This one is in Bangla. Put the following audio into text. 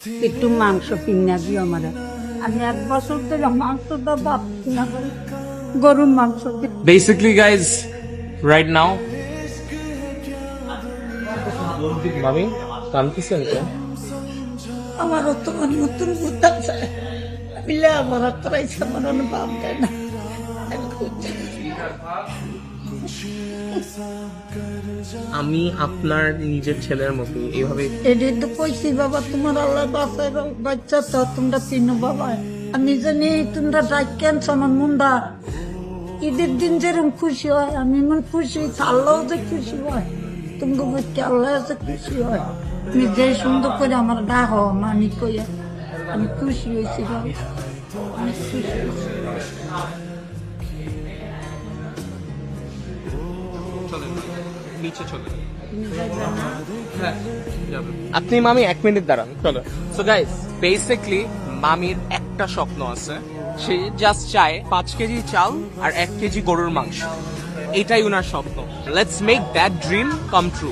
একটু মাংস কিনে দিও আমার আমি এক বছর ধরে মাংস তো বাপ কিনা করি। গরুর মাংস Basically, guys, right now. মামি কানতেছেন কেন আমারও তোমার নতুন বুদ্ধা চায় মিলে আমার করাইছে আমার অনুভব দেয় না আমি। আমি আপনার নিজের ছেলের মতো এইভাবে এটাই তো কইছি, বাবা, তোমার আল্লাহ বাসায় বাচ্চা তো, তোমরা চিনো, বাবা। আমি জানি তোমরা ডাকেন আমার মুন্ডা। ঈদের দিন যেরকম খুশি হয়, আমি মন খুশি আল্লাহ যে খুশি হয় তুমি বাচ্চা আল্লাহ যে খুশি হয়। তুমি যে সুন্দর করে আমার ডাক মানি কইয়া, আমি খুশি হয়েছি, বাবা। আমি খুশি হয়েছি। নিচে চলে হ্যাঁ, আপনি মামি এক মিনিট দাঁড়ান। চলো। সো গাইস বেসিকলি মামির একটা স্বপ্ন আছে। সে জাস্ট চায় পাঁচ কেজি চাল আর এক কেজি গরুর মাংস। এটাই ওনার স্বপ্ন। Let's make that dream come true